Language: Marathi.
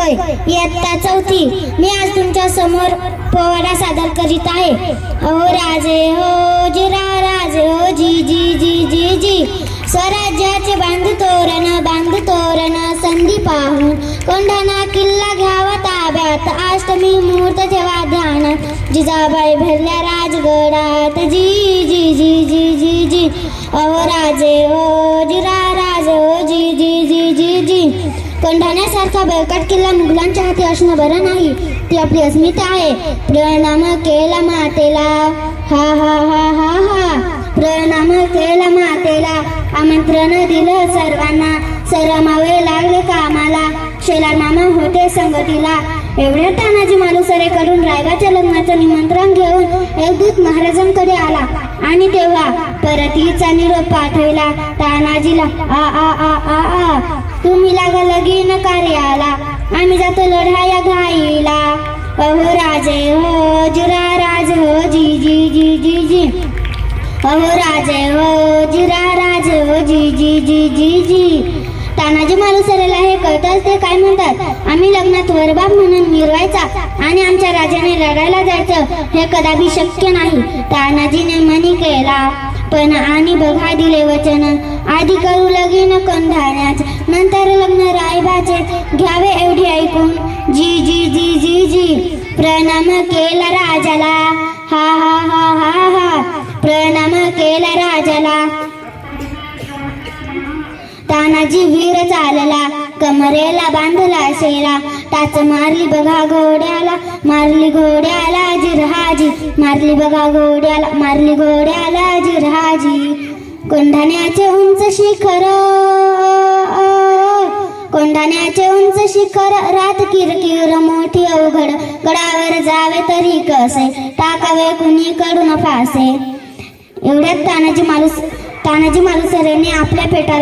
कै इयत्ता चौथी मी आज तुमच्यासमोर पोवाडा सादर करीत आहे ओ राजे हो जिरा राजे हो जी जी जी जी जी स्वराज्याचे बांध तोरण बांध तोरण संधी पाहून कोंढाणा किल्ला घ्यावा ताब्यात अष्टमी मुहूर्त ठेवा ध्यान जिजाबाई भरल्या राजगडात जी जी जी जी जी जी ओ राजे हो जिरा राजे हो जी जी जी जी जी कोंढाण्यासारखा बळकट किल्ला मुघलांच्या हाती असणं बरं नाही. ती आपली अस्मिता आहे. प्रणाम केला मातेला. हा हा हा हा हा. प्रणाम केला मातेला. आमंत्रण दिलं सर्वांना. सरमावे लागले कामाला. शेला मामा होते संगतीला. एवढ्या तानाजी मालुसरेकडून रायबाच्या लग्नाचं निमंत्रण घेऊन एक दूत महाराजांकडे आला. आणि तेव्हा परतीचा निरोप पाठवला तानाजीला. आ आ आ. कार्याला. आम्ही जातो लढाया घाईला. अहो राजे हो जिरा राज हो जी जी जी जी जी. अहो राजे हो जिरा राज हो जी जी जी जी जी. तानाजी मालुसरेला हे कळतच ते काय म्हणतात? आम्ही लग्नात वरबाब म्हणून मिरवायचा आणि आमच्या राजाने लढायला जायचं हे कदापि शक्य नाही. तानाजीने मनी केला. पण आणि बघा दिले वचन. आधी करू लगीनं कोण धाण्याच नंतर लग्न रायबाचे. घ्यावे एवढी ऐकून जी जी जी जी जी. प्रणाम केला राजाला. हा हा हा हा हा. प्रणाम केला राजाला. तानाजी वीर चालला कमरेला बांधला शेरा. टाच मारली बघा घोड्याला मारली घोड्याला. जिरहाजी मारली बघा गोड्याला मारली गोड्याला जिरहाजी. कोंढाण्याचे उंच शिखर कोंढाण्याचे उंच शिखर रात किरकिर मोठी अवघड. गडावर जावे तरी कसे? टाकावे कुणीकडून फासे? एवढ्यात तानाजी मालूस तानाजी मालुसरेने आपल्या पेटा